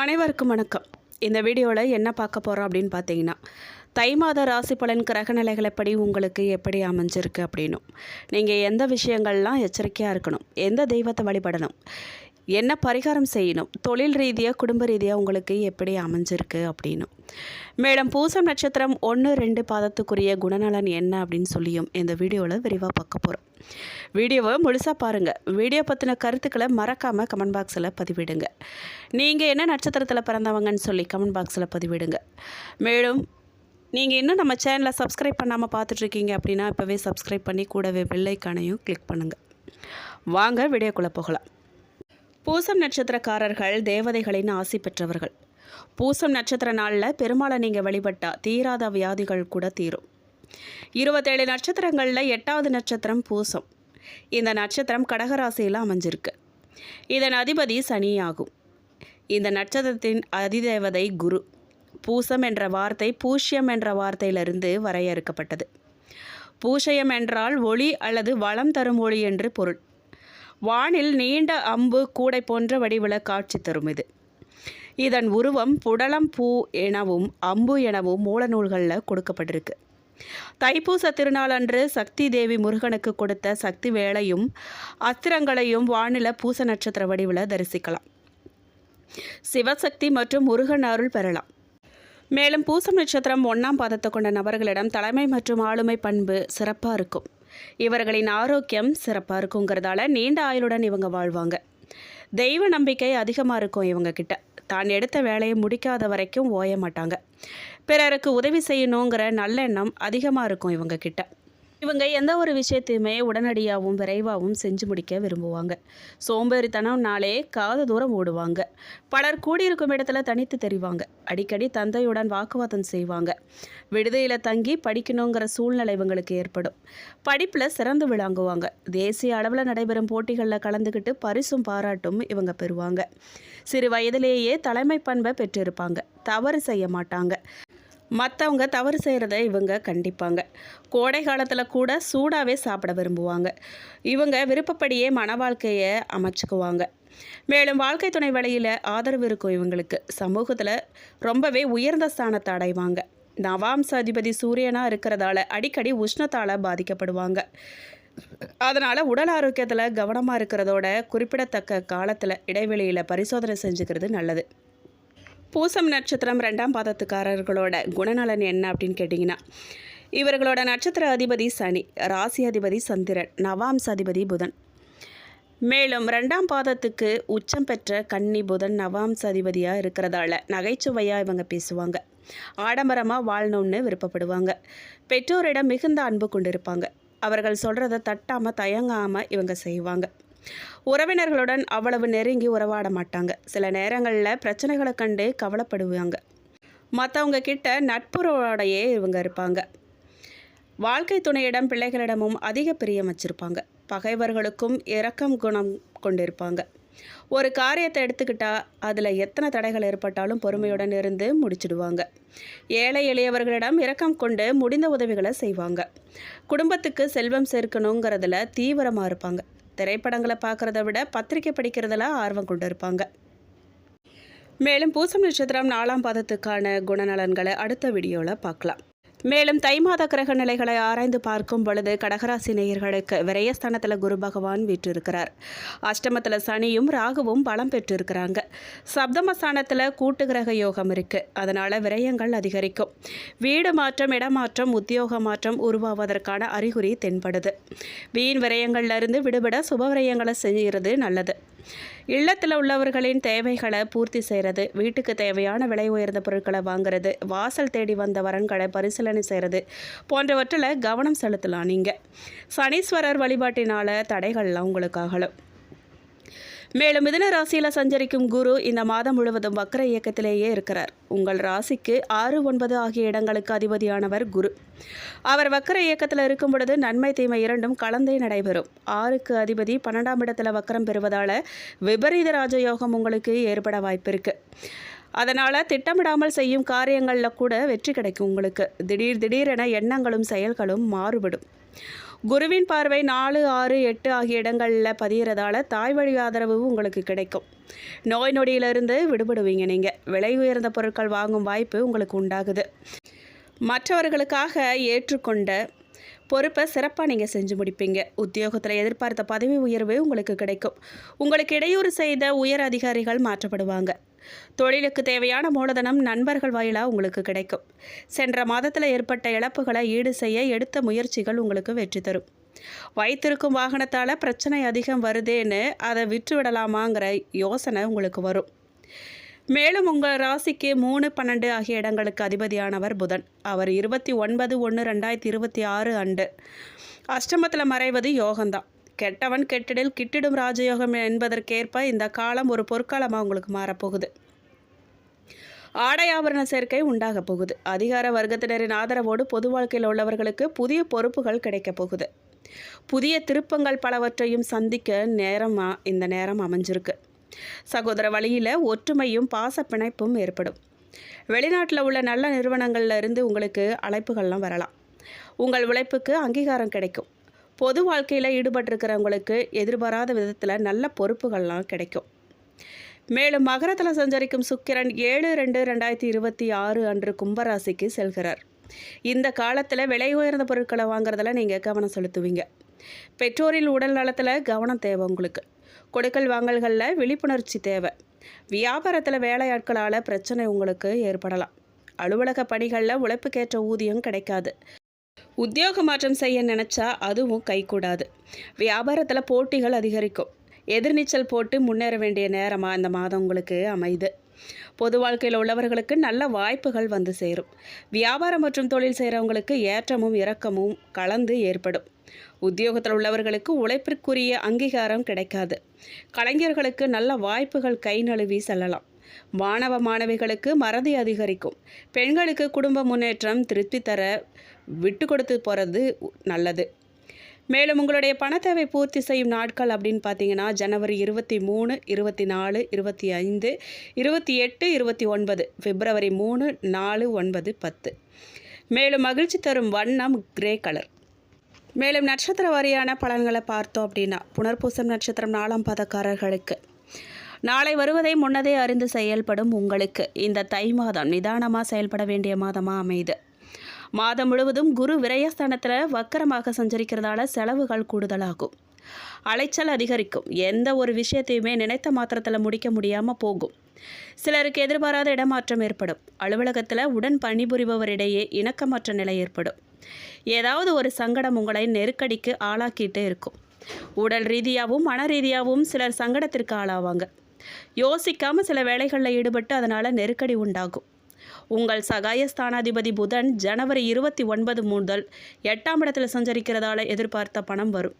அனைவருக்கும் வணக்கம். இந்த வீடியோவில் என்ன பார்க்க போகிறோம் அப்படின்னு பார்த்தீங்கன்னா தை மாத ராசி பலன் கிரகநிலைகள் எப்படி உங்களுக்கு எப்படி அமைஞ்சிருக்கு அப்படின்னும். நீங்கள் எந்த விஷயங்கள்லாம் எச்சரிக்கையாக இருக்கணும் எந்த தெய்வத்தை வழிபடணும் என்ன பரிகாரம் செய்யணும்? தொழில் ரீதியாக குடும்ப ரீதியாக உங்களுக்கு எப்படி அமைஞ்சிருக்கு அப்படின்னு. மேடம் பூசம் நட்சத்திரம் ஒன்று ரெண்டு பாதத்துக்குரிய குணநலன் என்ன அப்படின்னு சொல்லியும் இந்த வீடியோவில் விரிவாக பார்க்க போகிறோம் வீடியோவை முழுசாக பாருங்கள் வீடியோ பற்றின கருத்துக்களை மறக்காமல் கமெண்ட் பாக்ஸில் பதிவிடுங்க. நீங்கள் என்ன நட்சத்திரத்தில் பிறந்தவங்கன்னு சொல்லி கமெண்ட் பாக்ஸில் பதிவிடுங்க. மேலும் நீங்கள் இன்னும் நம்ம சேனலை சப்ஸ்கிரைப் பண்ணாமல் பார்த்துட்ருக்கீங்க அப்படின்னா இப்போவே சப்ஸ்கிரைப் பண்ணி கூடவே பெல்லைக்கானையும் கிளிக் பண்ணுங்கள் வாங்க வீடியோக்குள்ளே போகலாம். பூசம் நட்சத்திரக்காரர்கள் தேவதைகளின் ஆசி பெற்றவர்கள். பூசம் நட்சத்திர நாளில் பெருமாளை நீங்கள் வழிபட்டா தீராத வியாதிகள் கூட தீரும். இருபத்தேழு நட்சத்திரங்களில் எட்டாவது நட்சத்திரம் பூசம். இந்த நட்சத்திரம் கடகராசியில் அமைஞ்சிருக்கு. இதன் அதிபதி சனியாகும். இந்த நட்சத்திரத்தின் அதிதேவதை குரு. பூசம் என்ற வார்த்தை பூஷ்யம் என்ற வார்த்தையிலிருந்து வரையறுக்கப்பட்டது. பூஷயம் என்றால் ஒளி அல்லது வளம் தரும் ஒளி என்று பொருள். வானில் நீண்ட அம்பு கூடை போன்ற வடிவில காட்சி தரும் இது. இதன் உருவம் புடலம் பூ எனவும் அம்பு எனவும் மூலநூல்களில் கொடுக்கப்பட்டிருக்கு. தைப்பூச திருநாள் அன்று சக்தி தேவி முருகனுக்கு கொடுத்த சக்தி வேளையும் அஸ்திரங்களையும் வானில பூச நட்சத்திர வடிவில் தரிசிக்கலாம். சிவசக்தி மற்றும் முருகன் அருள் பெறலாம். மேலும் பூசம் நட்சத்திரம் ஒன்றாம் பாதத்தை கொண்ட நபர்களிடம் தலைமை மற்றும் ஆளுமை பண்பு சிறப்பாக இருக்கும். இவர்களின் ஆரோக்கியம் சிறப்பாக இருக்குங்கிறதால நீண்ட ஆயுளுடன் இவங்க வாழ்வாங்க. தெய்வ நம்பிக்கை அதிகமாக இருக்கும் இவங்க கிட்ட. தான் எடுத்த வேலையை முடிக்காத வரைக்கும் ஓய மாட்டாங்க. பிறருக்கு உதவி செய்யணுங்கிற நல்லெண்ணம் அதிகமாக இருக்கும் இவங்க கிட்ட. இவங்க எந்த ஒரு விஷயத்தையுமே உடனடியாகவும் விரைவாகவும் செஞ்சு முடிக்க விரும்புவாங்க. சோம்பேறித்தனம்னாலே காது தூரம் ஓடுவாங்க. பலர் கூடியிருக்கும் இடத்துல தனித்து தெரிவாங்க. அடிக்கடி தந்தையுடன் வாக்குவாதம் செய்வாங்க. விடுதியில் தங்கி படிக்கணுங்கிற சூழ்நிலை இவங்களுக்கு ஏற்படும். படிப்பில் சிறந்து விளங்குவாங்க. தேசிய அளவில் நடைபெறும் போட்டிகளில் கலந்துக்கிட்டு பரிசும் பாராட்டும் இவங்க பெறுவாங்க. சிறு வயதிலேயே தலைமை பண்பை பெற்றிருப்பாங்க. தவறு செய்ய மாட்டாங்க. மற்றவங்க தவறு செய்கிறத இவங்க கண்டிப்பாங்க. கோடை காலத்தில் கூட சூடாகவே சாப்பிட விரும்புவாங்க. இவங்க விருப்பப்படியே மன வாழ்க்கையை அமைச்சுக்குவாங்க. மேலும் வாழ்க்கை துணை வழியில் ஆதரவு இருக்கும் இவங்களுக்கு. சமூகத்தில் ரொம்பவே உயர்ந்த ஸ்தானத்தை அடைவாங்க. நவாம்ச அதிபதி சூரியனாக இருக்கிறதால அடிக்கடி உஷ்ணத்தால் பாதிக்கப்படுவாங்க. அதனால் உடல் ஆரோக்கியத்தில் கவனமாக இருக்கிறதோட குறிப்பிடத்தக்க காலத்தில் இடைவெளியில் பரிசோதனை செஞ்சுக்கிறது நல்லது. பூசம் நட்சத்திரம் ரெண்டாம் பாதத்துக்காரர்களோட குணநலன் என்ன அப்படின்னு கேட்டிங்கன்னா இவர்களோட நட்சத்திர அதிபதி சனி ராசி அதிபதி சந்திரன் நவாம்ச அதிபதி புதன். மேலும் ரெண்டாம் பாதத்துக்கு உச்சம் பெற்ற கன்னி புதன் நவாம்ச அதிபதியாக இருக்கிறதால நகைச்சுவையாக இவங்க பேசுவாங்க. ஆடம்பரமாக வாழணும்னு விருப்பப்படுவாங்க. பெற்றோரிடம் மிகுந்த அன்பு கொண்டிருப்பாங்க. அவர்கள் சொல்கிறத தட்டாமல் தயங்காமல் இவங்க செய்வாங்க. உறவினர்களுடன் அவ்வளவு நெருங்கி உறவாட மாட்டாங்க. சில நேரங்களில் பிரச்சனைகளை கண்டு கவலைப்படுவாங்க. மற்றவங்க கிட்ட நட்புறவோடையே இவங்க இருப்பாங்க. வாழ்க்கை துணையிடம் பிள்ளைகளிடமும் அதிக பிரியம் வச்சுருப்பாங்க. பகைவர்களுக்கும் இரக்கம் குணம் கொண்டிருப்பாங்க. ஒரு காரியத்தை எடுத்துக்கிட்டால் அதில் எத்தனை தடைகள் ஏற்பட்டாலும் பொறுமையுடன் இருந்து முடிச்சிடுவாங்க. ஏழை எளியவர்களிடம் இரக்கம் கொண்டு முடிந்த உதவிகளை செய்வாங்க. குடும்பத்துக்கு செல்வம் சேர்க்கணுங்கிறதுல தீவிரமாக இருப்பாங்க. திரைப்படங்களை பார்க்குறத விட பத்திரிக்கை படிக்கிறதுல ஆர்வம் கொண்டு இருப்பாங்க மேலும் பூசம் நட்சத்திரம் நாலாம் பாதத்துக்கான குணநலன்களை அடுத்த வீடியோவில் பார்க்கலாம். மேலும் தை மாத கிரக நிலைகளை ஆராய்ந்து பார்க்கும் பொழுது கடகராசி நேயர்களுக்கு விரயஸ்தானத்தில் குரு பகவான் வீற்றிருக்கிறார். அஷ்டமத்தில் சனியும் ராகுவும் பலம் பெற்றிருக்கிறாங்க. சப்தமஸ்தானத்தில் கூட்டு கிரக யோகம் இருக்குது அதனால் விரயங்கள் அதிகரிக்கும். வீடு மாற்றம் இடமாற்றம் உத்தியோக மாற்றம் உருவாவதற்கான அறிகுறி தென்படுது. வீண் விரயங்கள்லேருந்து விடுபட சுப விரயங்களை செய்கிறது நல்லது. இல்லத்தில் உள்ளவர்களின் தேவைகளை பூர்த்தி செய்கிறது. வீட்டுக்கு தேவையான விலை உயர்ந்த பொருட்களை வாங்குறது. வாசல் தேடி வந்த வரன்களை பரிசீலனை செய்கிறது. போன்றவற்றில் கவனம் செலுத்தலாம் நீங்கள் சனீஸ்வரர் வழிபாட்டினால தடைகள்லாம் உங்களுக்கு அகலும். மேலும் மிதன ராசியில் சஞ்சரிக்கும் குரு இந்த மாதம் முழுவதும் வக்கர இயக்கத்திலேயே இருக்கிறார். உங்கள் ராசிக்கு ஆறு ஒன்பது ஆகிய இடங்களுக்கு அதிபதியானவர் குரு. அவர் வக்கர இயக்கத்தில் இருக்கும் பொழுது நன்மை தீமை இரண்டும் கலந்தே நடைபெறும். ஆறுக்கு அதிபதி பன்னெண்டாம் இடத்துல வக்கரம் பெறுவதால் விபரீத ராஜயோகம் உங்களுக்கு ஏற்பட வாய்ப்பு அதனால் திட்டமிடாமல் செய்யும் காரியங்களில் கூட வெற்றி கிடைக்கும் உங்களுக்கு. திடீர் திடீரென எண்ணங்களும் செயல்களும் மாறுபடும். குருவின் பார்வை நாலு ஆறு எட்டு ஆகிய இடங்களில் பதிகிறதால தாய் வழி ஆதரவு உங்களுக்கு கிடைக்கும். நோய் நொடியிலிருந்து விடுபடுவீங்க நீங்கள் விலை உயர்ந்த பொருட்கள் வாங்கும் வாய்ப்பு உங்களுக்கு உண்டாகுது. மற்றவர்களுக்காக ஏற்றுக்கொண்ட பொறுப்பை சிறப்பாக நீங்கள் செஞ்சு முடிப்பீங்க. உத்தியோகத்தில் எதிர்பார்த்த பதவி உயர்வு உங்களுக்கு கிடைக்கும். உங்களுக்கு இடையூறு செய்த உயர் அதிகாரிகள் மாற்றப்படுவாங்க. தொழிலுக்கு தேவையான மூலதனம் நண்பர்கள் வாயிலாக உங்களுக்கு கிடைக்கும். சென்ற மாதத்தில் ஏற்பட்ட இழப்புகளை ஈடு செய்ய எடுத்த முயற்சிகள் உங்களுக்கு வெற்றி தரும். வைத்திருக்கும் வாகனத்தால் பிரச்சனை அதிகம் வருதேன்னு அதை விற்று விடலாமாங்கிற யோசனை உங்களுக்கு வரும். மேலும் உங்கள் ராசிக்கு மூணு பன்னெண்டு ஆகிய இடங்களுக்கு அதிபதியானவர் புதன். அவர் இருபத்தி ஒன்பது ஒன்று ரெண்டாயிரத்தி இருபத்தி ஆறு அண்டு அஷ்டமத்தில் மறைவது யோகம்தான். கெட்டவன் கெட்டிடில் கிட்டிடும் ராஜயோகம் என்பதற்கேற்ப இந்த காலம் ஒரு பொற்காலமாக உங்களுக்கு மாறப்போகுது. ஆடை ஆபரண சேர்க்கை உண்டாக போகுது. அதிகார வர்க்கத்தினரின் ஆதரவோடு பொது வாழ்க்கையில் உள்ளவர்களுக்கு புதிய பொறுப்புகள் கிடைக்கப் போகுது. புதிய திருப்பங்கள் பலவற்றையும் சந்திக்க நேரமாக இந்த நேரம் அமைஞ்சிருக்கு. சகோதர வழியில் ஒற்றுமையும் பாச பிணைப்பும் ஏற்படும். வெளிநாட்டில் உள்ள நல்ல நிறுவனங்களில் இருந்து உங்களுக்கு அழைப்புகள்லாம் வரலாம். உங்கள் உழைப்புக்கு அங்கீகாரம் கிடைக்கும். பொது வாழ்க்கையில் ஈடுபட்டிருக்கிறவங்களுக்கு எதிர்பாராத விதத்தில் நல்ல பொறுப்புகள்லாம் கிடைக்கும். மேலும் மகரத்தில் சஞ்சரிக்கும் சுக்கிரன் ஏழு ரெண்டு ரெண்டாயிரத்தி இருபத்தி ஆறு அன்று கும்பராசிக்கு செல்கிறார். இந்த காலத்தில் விலை உயர்ந்த பொருட்களை வாங்குறதுல நீங்கள் கவனம் செலுத்துவீங்க. பெற்றோரின் உடல் நலத்தில் கவனம் தேவை உங்களுக்கு. கொடுக்கல் வாங்கல்களில் விழிப்புணர்ச்சி தேவை. வியாபாரத்தில் வேலையாட்களால் பிரச்சனை உங்களுக்கு ஏற்படலாம். அலுவலக பணிகளில் உழைப்புக்கேற்ற ஊதியம் கிடைக்காது. உத்தியோக மாற்றம் செய்ய நினச்சா அதுவும் கைகூடாது. வியாபாரத்தில் போட்டிகள் அதிகரிக்கும். எதிர்நீச்சல் போட்டு முன்னேற வேண்டிய நேரமாக இந்த மாதம் உங்களுக்கு அமைது. பொது வாழ்க்கையில் உள்ளவர்களுக்கு நல்ல வாய்ப்புகள் வந்து சேரும். வியாபாரம் மற்றும் தொழில் செய்கிறவங்களுக்கு ஏற்றமும் இறக்கமும் கலந்து ஏற்படும். உத்தியோகத்தில் உள்ளவர்களுக்கு உழைப்பிற்குரிய அங்கீகாரம் கிடைக்காது. கலைஞர்களுக்கு நல்ல வாய்ப்புகள் கை நழுவி செல்லலாம். மாணவ மாணவிகளுக்கு மறதி அதிகரிக்கும். பெண்களுக்கு குடும்ப முன்னேற்றம் திருப்தி தர விட்டு கொடுத்து போகிறது நல்லது. மேலும் உங்களுடைய பணத்தேவை பூர்த்தி செய்யும் நாட்கள் அப்படின்னு பார்த்தீங்கன்னா ஜனவரி இருபத்தி மூணு இருபத்தி நாலு இருபத்தி ஐந்து இருபத்தி எட்டு இருபத்தி ஒன்பது பிப்ரவரி மூணு நாலு ஒன்பது பத்து. மேலும் மகிழ்ச்சி தரும் வண்ணம் கிரே கலர் மேலும் நட்சத்திர வாரியான பலன்களை பார்த்தோம் அப்படின்னா புனர்பூசம் நட்சத்திரம் நாலாம் பதக்காரர்களுக்கு. நாளை வருவதை முன்னதே அறிந்து செயல்படும் உங்களுக்கு இந்த தை மாதம் நிதானமாக செயல்பட வேண்டிய மாதமாக அமையுது மாதம் முழுவதும் குரு விரயஸ்தானத்தில் வக்கரமாக சஞ்சரிக்கிறதால செலவுகள் கூடுதலாகும். அலைச்சல் அதிகரிக்கும். எந்த ஒரு விஷயத்தையுமே நினைத்த மாத்திரத்தில் முடிக்க முடியாமல் போகும். சிலருக்கு எதிர்பாராத இடமாற்றம் ஏற்படும். அலுவலகத்தில் உடன் பணிபுரிபவரிடையே இணக்கமற்ற நிலை ஏற்படும். ஏதாவது ஒரு சங்கடம் உங்களை நெருக்கடிக்கு ஆளாக்கிட்டே இருக்கும். உடல் ரீதியாகவும் மன ரீதியாகவும் சிலர் சங்கடத்திற்கு ஆளாவாங்க. யோசிக்காமல் சில வேலைகளில் ஈடுபட்டு அதனால் நெருக்கடி உண்டாகும். உங்கள் சகாயஸ்தானாதிபதி புதன் ஜனவரி இருபத்தி ஒன்பது முதல் எட்டாம் இடத்தில் சஞ்சரிக்கிறதால எதிர்பார்த்த பணம் வரும்.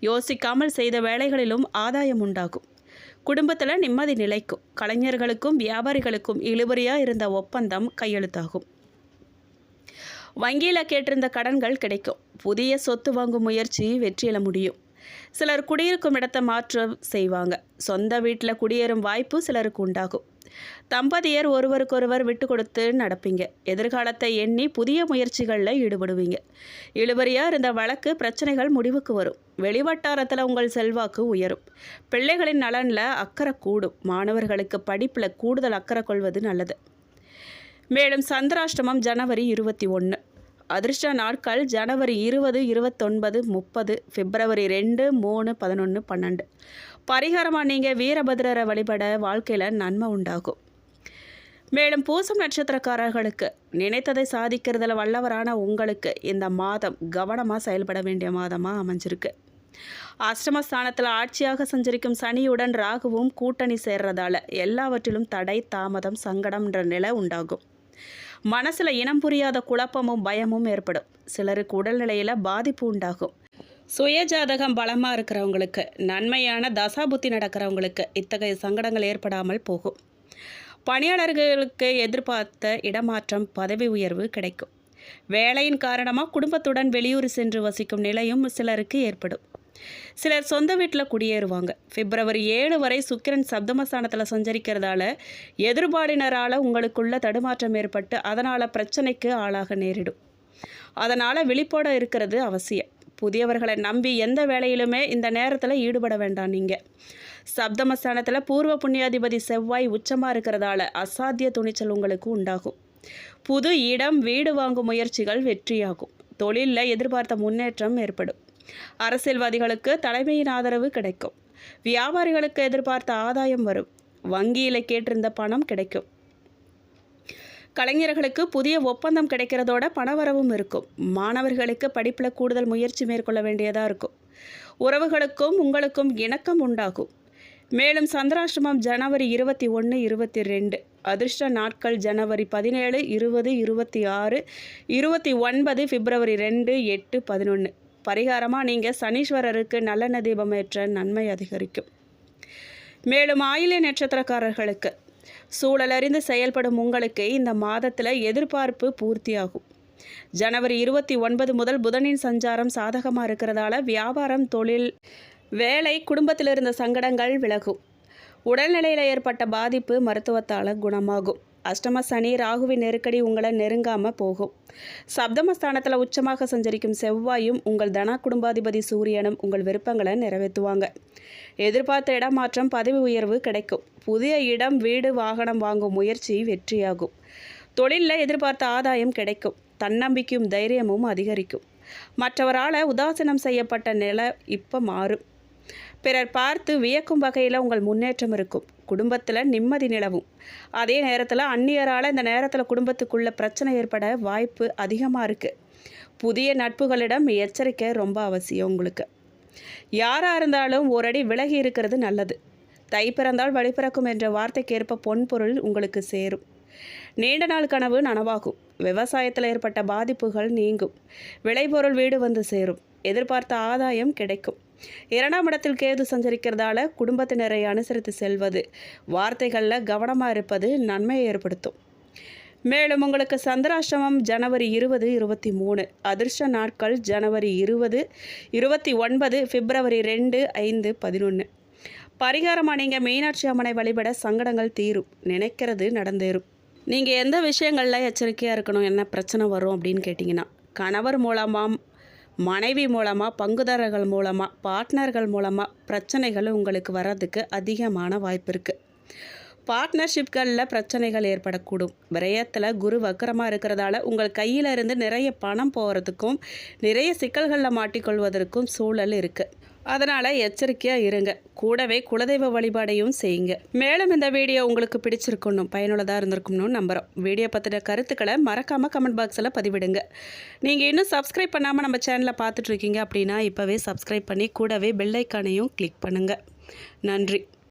யோசிக்காமல் செய்த வேலைகளிலும் ஆதாயம் உண்டாகும். குடும்பத்தில் நிம்மதி நிலைக்கும். கலைஞர்களுக்கும் வியாபாரிகளுக்கும் இழுபறியாக இருந்த ஒப்பந்தம் கையெழுத்தாகும். வங்கியில் கேட்டிருந்த கடன்கள் கிடைக்கும். புதிய சொத்து வாங்கும் முயற்சி வெற்றியில முடியும். சிலர் குடியிருக்கும் இடத்தை மாற்றம் செய்வாங்க. சொந்த வீட்டில் குடியேறும் வாய்ப்பு சிலருக்கு உண்டாகும். தம்பதியர் ஒருவருக்கொருவர் விட்டு கொடுத்து நடப்பீங்க. எதிர்காலத்தை எண்ணி புதிய முயற்சிகளில் ஈடுபடுவீங்க. இழுபறியாக இருந்த வழக்கு பிரச்சனைகள் முடிவுக்கு வரும். வெளிவட்டாரத்தில் உங்கள் செல்வாக்கு உயரும். பிள்ளைகளின் நலனில் அக்கறை கூடும். மாணவர்களுக்கு படிப்பில் கூடுதல் அக்கறை கொள்வது நல்லது. மேலும் சந்திராஷ்டமம் ஜனவரி இருபத்தி ஒன்று அதிர்ஷ்ட நாட்கள் ஜனவரி இருபது இருபத்தொன்பது முப்பது பிப்ரவரி ரெண்டு மூணு பதினொன்று பன்னெண்டு. பரிகாரமாக நீங்கள் வீரபத்ரரை வழிபட வாழ்க்கையில் நன்மை உண்டாகும். மேலும் பூசம் நட்சத்திரக்காரர்களுக்கு நினைத்ததை சாதிக்கிறதுல வல்லவரான உங்களுக்கு இந்த மாதம் கவனமாக செயல்பட வேண்டிய மாதமாக அமைஞ்சிருக்கு. அஷ்டமஸ்தானத்தில் ஆட்சியாக சஞ்சரிக்கும் சனியுடன் ராகுவும் கூட்டணி சேர்றதால எல்லாவற்றிலும் தடை தாமதம் சங்கடம்ன்ற நிலை உண்டாகும். மனசில் இனம் புரியாத குழப்பமும் பயமும் ஏற்படும். சிலருக்கு உடல்நிலையில் பாதிப்பு உண்டாகும். சுய ஜாதகம் பலமாக இருக்கிறவங்களுக்கு நன்மையான தசாபுத்தி நடக்கிறவங்களுக்கு இத்தகைய சங்கடங்கள் ஏற்படாமல் போகும். பணியாளர்களுக்கு எதிர்பார்த்த இடமாற்றம் பதவி உயர்வு கிடைக்கும். வேலையின் காரணமாக குடும்பத்துடன் வெளியூர் சென்று வசிக்கும் நிலையும் சிலருக்கு ஏற்படும். சிலர் சொந்த வீட்டில் குடியேறுவாங்க. பிப்ரவரி ஏழு வரை சுக்கிரன் சப்தமஸ்தானத்தில் சஞ்சரிக்கிறதால எதிர்பாலினரால் உங்களுக்குள்ள தடுமாற்றம் ஏற்பட்டு அதனால் பிரச்சனைக்கு ஆளாக நேரிடும். அதனால் விழிப்போட இருக்கிறது அவசியம். புதியவர்களை நம்பி எந்த வேலையிலுமே இந்த நேரத்தில் ஈடுபட வேண்டாம் நீங்கள் சப்தமஸ்தானத்தில் பூர்வ புண்ணியாதிபதி செவ்வாய் உச்சமாக இருக்கிறதால அசாத்திய துணிச்சல் உங்களுக்கு உண்டாகும். புது இடம் வீடு வாங்கும் முயற்சிகள் வெற்றியாகும். தொழிலில் எதிர்பார்த்த முன்னேற்றம் ஏற்படும். அரசியல்வாதிகளுக்கு தலைமையின் ஆதரவு கிடைக்கும். வியாபாரிகளுக்கு எதிர்பார்த்த ஆதாயம் வரும். வங்கியில் கேட்டிருந்த பணம் கிடைக்கும். கலைஞர்களுக்கு புதிய ஒப்பந்தம் கிடைக்கிறதோட பணவரவும் இருக்கும். மாணவர்களுக்கு படிப்பில் கூடுதல் முயற்சி மேற்கொள்ள வேண்டியதாக இருக்கும். உறவுகளுக்கும் உங்களுக்கும் இணக்கம் உண்டாகும். மேலும் சந்திராஷ்டமம் ஜனவரி இருபத்தி ஒன்று இருபத்தி ரெண்டு. அதிர்ஷ்ட நாட்கள் ஜனவரி பதினேழு இருபது இருபத்தி ஆறு இருபத்தி ஒன்பது பிப்ரவரி ரெண்டு எட்டு பதினொன்று பரிகாரமாக நீங்கள் சனீஸ்வரருக்கு நல்லெண்ண தீபம் ஏற்ற நன்மை அதிகரிக்கும். மேலும் ஆயிலை நட்சத்திரக்காரர்களுக்கு சூழலறிந்து செயல்படும் உங்களுக்கு இந்த மாதத்தில் எதிர்பார்ப்பு பூர்த்தியாகும். ஜனவரி இருபத்தி ஒன்பது முதல் புதனின் சஞ்சாரம் சாதகமாக இருக்கிறதால வியாபாரம் தொழில் வேலை குடும்பத்தில் இருந்த சங்கடங்கள் விலகும். உடல்நிலையில் ஏற்பட்ட பாதிப்பு மருத்துவத்தால் குணமாகும். அஷ்டம சனி ராகுவின் நெருக்கடி உங்களை நெருங்காமல் போகும். சப்தமஸ்தானத்தில் உச்சமாக சஞ்சரிக்கும் செவ்வாயும் உங்கள் தன குடும்பாதிபதி சூரியனும் உங்கள் விருப்பங்களை நிறைவேற்றுவாங்க. எதிர்பார்த்த இடமாற்றம் பதவி உயர்வு கிடைக்கும். புதிய இடம் வீடு வாகனம் வாங்கும் முயற்சி வெற்றியாகும். தொழிலில் எதிர்பார்த்த ஆதாயம் கிடைக்கும். தன்னம்பிக்கையும் தைரியமும் அதிகரிக்கும். மற்றவரால் உதாசீனம் செய்யப்பட்ட நிலை இப்போ மாறும். பிறர் பார்த்து வியக்கும் வகையில் உங்கள் முன்னேற்றம் இருக்கும். குடும்பத்தில் நிம்மதி நிலவும். அதே நேரத்தில் அந்நியரால் இந்த நேரத்தில் குடும்பத்துக்குள்ள பிரச்சனை ஏற்பட வாய்ப்பு அதிகமாக இருக்குது புதிய நட்புகளிடம் எச்சரிக்கை ரொம்ப அவசியம் உங்களுக்கு. யாராக இருந்தாலும் ஒரு அடி விலகி இருக்கிறது நல்லது. தை பிறந்தால் வழிபிறக்கும் என்ற என்ற வார்த்தைக்கேற்ப பொன்பொருள் உங்களுக்கு சேரும். நீண்ட நாள் கனவு நனவாகும். விவசாயத்தில் ஏற்பட்ட பாதிப்புகள் நீங்கும். விளைபொருள் வீடு வந்து சேரும். எதிர்பார்த்த ஆதாயம் கிடைக்கும். இரண்டாம் இடத்தில் கேது சஞ்சரிக்கிறதால குடும்பத்தினரை அனுசரித்து செல்வது. வார்த்தைகளில் கவனமாக இருப்பது நன்மையை ஏற்படுத்தும். மேலும் உங்களுக்கு சந்திராஷ்டமம் ஜனவரி இருபது இருபத்தி மூணு. அதிர்ஷ்ட நாட்கள் ஜனவரி இருபது இருபத்தி ஒன்பது பிப்ரவரி ரெண்டு ஐந்து பதினொன்று பரிகாரமாக நீங்கள் மீனாட்சி அம்மனை வழிபட சங்கடங்கள் தீரும். நினைக்கிறது நடந்தேறும். நீங்கள் எந்த விஷயங்களில் எச்சரிக்கையாக இருக்கணும்? என்ன பிரச்சனை வரும் அப்படின்னு கேட்டிங்கன்னா கணவர் மூலமாக மனைவி மூலமாக பங்குதாரர்கள் மூலமாக பார்ட்னர்கள் மூலமாக பிரச்சனைகள் உங்களுக்கு வர்றதுக்கு அதிகமான வாய்ப்பு இருக்குது பார்ட்னர்ஷிப்களில் பிரச்சனைகள் ஏற்படக்கூடும். விரயத்தில் குரு வக்கரமாக இருக்கிறதால உங்கள் கையில் இருந்து நிறைய பணம் போகிறதுக்கும் நிறைய சிக்கல்களில் மாட்டிக்கொள்வதற்கும் சூழல் இருக்குது அதனால் எச்சரிக்கையாக இருங்க. கூடவே குலதெய்வ வழிபாடையும் செய்யுங்க. மேலும் இந்த வீடியோ உங்களுக்கு பிடிச்சிருக்கணும் பயனுள்ளதாக இருந்திருக்கும்னு நம்புகிறோம் வீடியோ பற்றின கருத்துக்களை மறக்காமல் கமெண்ட் பாக்ஸில் பதிவிடுங்க. நீங்கள் இன்னும் சப்ஸ்கிரைப் பண்ணாமல் நம்ம சேனலை பார்த்துட்ருக்கீங்க அப்படின்னா இப்போவே சப்ஸ்கிரைப் பண்ணி கூடவே பெல்லைக்கானையும் கிளிக் பண்ணுங்கள் நன்றி.